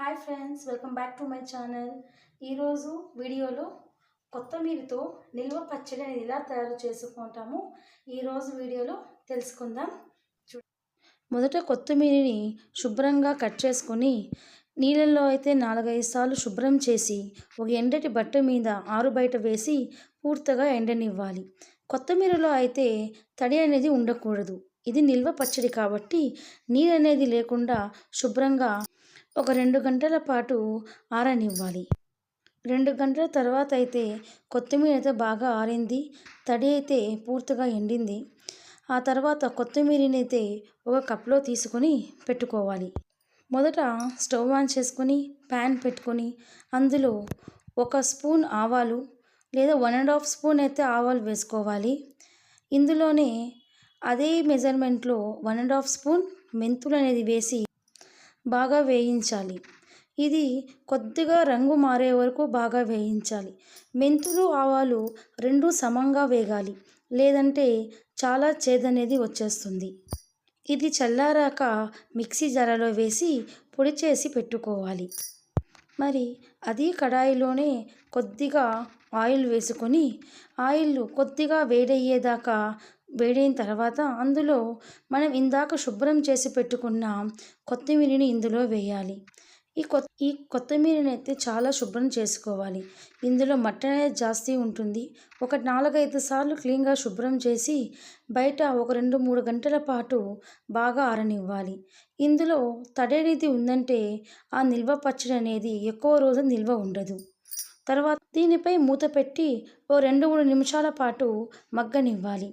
Hi friends welcome back to my channel. ఈరోజు వీడియోలో కొత్తిమీరతో నిల్వ పచ్చడి అనేది ఎలా తయారు చేసుకుంటాము ఈరోజు వీడియోలో తెలుసుకుందాం. చూ- మొదట కొత్తిమీరని శుభ్రంగా కట్ చేసుకొని నీళ్ళల్లో అయితే నాలుగైదు సార్లు శుభ్రం చేసి ఒక ఎండటి బట్ట మీద ఆరు బయట వేసి పూర్తిగా ఎండనివ్వాలి. కొత్తిమీరలో అయితే తడి అనేది ఉండకూడదు. ఇది నిల్వ పచ్చడి కాబట్టి నీరు అనేది లేకుండా శుభ్రంగా ఒక రెండు గంటల పాటు ఆరనివ్వాలి. రెండు గంటల తర్వాత అయితే కొత్తిమీర అయితే బాగా ఆరింది. తడి అయితే పూర్తిగా ఎండింది. ఆ తర్వాత కొత్తిమీరని అయితే ఒక కప్లో తీసుకొని పెట్టుకోవాలి. మొదట స్టవ్ ఆన్ చేసుకొని ప్యాన్ పెట్టుకొని అందులో ఒక స్పూన్ ఆవాలు లేదా వన్ అండ్ హాఫ్ స్పూన్ అయితే ఆవాలు వేసుకోవాలి. ఇందులోనే అదే మెజర్మెంట్లో వన్ అండ్ హాఫ్ స్పూన్ మెంతులు అనేది వేసి బాగా వేయించాలి. ఇది కొద్దిగా రంగు మారే వరకు బాగా వేయించాలి. మెంతులు ఆవాలు రెండు సమంగా వేగాలి లేదంటే చాలా చేదనేది వచ్చేస్తుంది. ఇది చల్లారాక మిక్సీ జారలో వేసి పొడి చేసి పెట్టుకోవాలి. మరి అది కడాయిలోనే కొద్దిగా ఆయిల్ వేసుకొని ఆయిల్ కొద్దిగా వేడయ్యేదాకా వేడైన తర్వాత అందులో మనం ఇందాక శుభ్రం చేసి పెట్టుకున్న కొత్తిమీరిని ఇందులో వేయాలి. ఈ కొత్త ఈ కొత్తిమీరని అయితే చాలా శుభ్రం చేసుకోవాలి. ఇందులో మట్టి అనేది జాస్తి ఉంటుంది. ఒక నాలుగైదు సార్లు క్లీన్గా శుభ్రం చేసి బయట ఒక రెండు మూడు గంటల పాటు బాగా ఆరనివ్వాలి. ఇందులో తడి అనేది ఉందంటే ఆ నిల్వ పచ్చడి అనేది ఎక్కువ రోజు నిల్వ ఉండదు. తర్వాత దీనిపై మూత పెట్టి ఓ రెండు మూడు నిమిషాల పాటు మగ్గనివ్వాలి.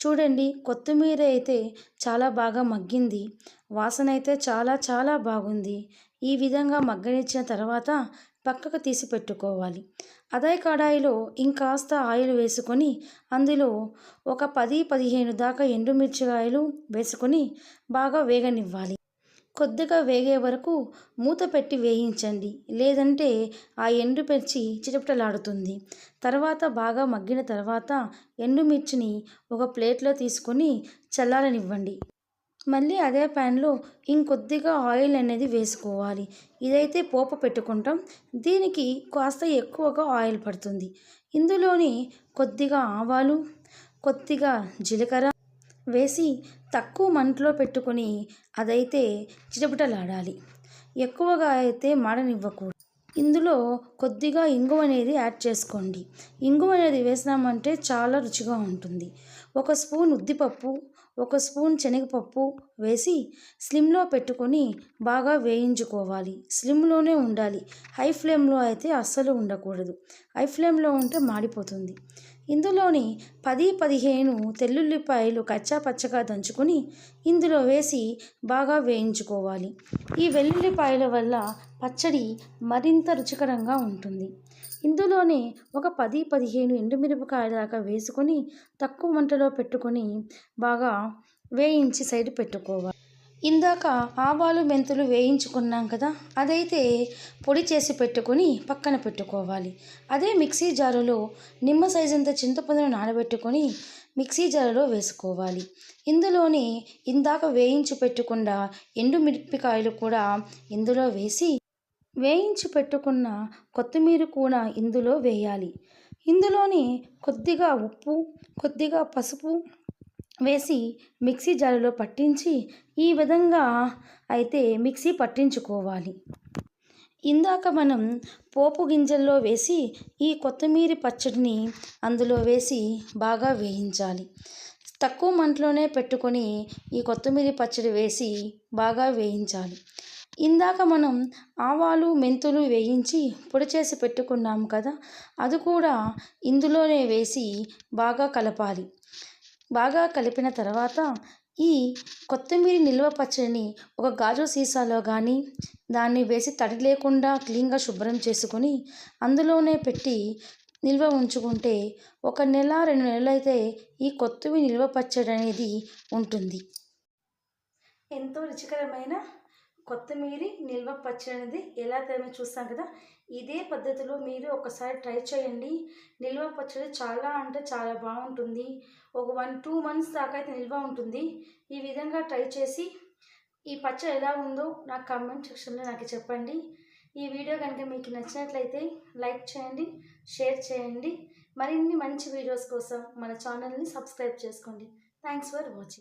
చూడండి కొత్తిమీర అయితే చాలా బాగా మగ్గింది. వాసన అయితే చాలా చాలా బాగుంది. ఈ విధంగా మగ్గనిచ్చిన తర్వాత పక్కకు తీసి పెట్టుకోవాలి. అదే కడాయిలో ఇంకాస్త ఆయిల్ వేసుకొని అందులో ఒక పది పదిహేను దాకా ఎండుమిర్చికాయలు వేసుకొని బాగా వేగనివ్వాలి. కొద్దిగా వేగే వరకు మూత పెట్టి వేయించండి. లేదంటే ఆ ఎండుమిర్చి చిటపటలాడుతుంది. తర్వాత బాగా మగ్గిన తర్వాత ఎండుమిర్చిని ఒక ప్లేట్లో తీసుకొని చల్లారనివ్వండి. మళ్ళీ అదే ప్యాన్లో ఇంకొద్దిగా ఆయిల్ అనేది వేసుకోవాలి. ఇదైతే పోపు పెట్టుకుంటాం. దీనికి కాస్త ఎక్కువగా ఆయిల్ పడుతుంది. ఇందులోని కొద్దిగా ఆవాలు కొద్దిగా జీలకర్ర వేసి తక్కువ మంటలో పెట్టుకొని అదైతే చిటపటలాడాలి. ఎక్కువగా అయితే మాడనివ్వకూడదు. ఇందులో కొద్దిగా ఇంగువ అనేది యాడ్ చేసుకోండి. ఇంగువ అనేది వేసినామంటే చాలా రుచిగా ఉంటుంది. ఒక స్పూన్ ఉద్దిపప్పు ఒక స్పూన్ శనగపప్పు వేసి స్లిమ్లో పెట్టుకొని బాగా వేయించుకోవాలి. స్లిమ్లోనే ఉండాలి. హై ఫ్లేమ్లో అయితే అస్సలు ఉండకూడదు. హై ఫ్లేమ్లో ఉంటే మాడిపోతుంది. ఇందులోని పది పదిహేను తెల్లుల్లిపాయలు కచ్చా పచ్చగా దంచుకొని ఇందులో వేసి బాగా వేయించుకోవాలి. ఈ వెల్లుల్లిపాయల వల్ల పచ్చడి మరింత రుచికరంగా ఉంటుంది. ఇందులోనే ఒక పది పదిహేను ఎండుమిరపకాయల దాకా వేసుకొని తక్కువ మంటలో పెట్టుకొని బాగా వేయించి సైడ్ పెట్టుకోవాలి. ఇందాక ఆవాలు మెంతులు వేయించుకున్నాం కదా అదైతే పొడి చేసి పెట్టుకొని పక్కన పెట్టుకోవాలి. అదే మిక్సీ జారులో నిమ్మ సైజంత చింతపండును నానబెట్టుకొని మిక్సీ జారులో వేసుకోవాలి. ఇందులోనే ఇందాక వేయించి పెట్టుకున్న ఎండుమిరపకాయలు కూడా ఇందులో వేసి వేయించి పెట్టుకున్న కొత్తిమీర కూడా ఇందులో వేయాలి. ఇందులోని కొద్దిగా ఉప్పు కొద్దిగా పసుపు వేసి మిక్సీ జారులో పట్టించి ఈ విధంగా అయితే మిక్సీ పట్టించుకోవాలి. ఇందాక మనం పోపు గింజల్లో వేసి ఈ కొత్తిమీర పచ్చడిని అందులో వేసి బాగా వేయించాలి. తక్కువ మంటలోనే పెట్టుకొని ఈ కొత్తిమీర పచ్చడి వేసి బాగా వేయించాలి. ఇందాక మనం ఆవాలు మెంతులు వేయించి పొడి చేసి పెట్టుకున్నాం కదా అది కూడా ఇందులోనే వేసి బాగా కలపాలి. బాగా కలిపిన తర్వాత ఈ కొత్తిమీర నిల్వ పచ్చడిని ఒక గాజు సీసాలో కానీ దాన్ని వేసి తడి లేకుండా క్లీన్గా శుభ్రం చేసుకొని అందులోనే పెట్టి నిల్వ ఉంచుకుంటే ఒక నెల రెండు నెలలైతే ఈ కొత్తిమీర నిల్వ పచ్చడి అనేది ఉంటుంది. ఎంతో రుచికరమైన కొత్తిమీరి నిల్వ పచ్చడి అనేది ఎలా తయారు చూస్తాం కదా. ఇదే పద్ధతిలో మీరు ఒకసారి ట్రై చేయండి. నిల్వ పచ్చడి చాలా అంటే చాలా బాగుంటుంది. ఒక వన్ టూ మంత్స్ దాకా అయితే నిల్వ ఉంటుంది. ఈ విధంగా ట్రై చేసి ఈ పచ్చడి ఎలా ఉందో నాకు కామెంట్ సెక్షన్లో నాకు చెప్పండి. ఈ వీడియో కనుక మీకు నచ్చినట్లయితే లైక్ చేయండి షేర్ చేయండి. మరిన్ని మంచి వీడియోస్ కోసం మన ఛానల్ని సబ్స్క్రైబ్ చేసుకోండి. Thanks for watching.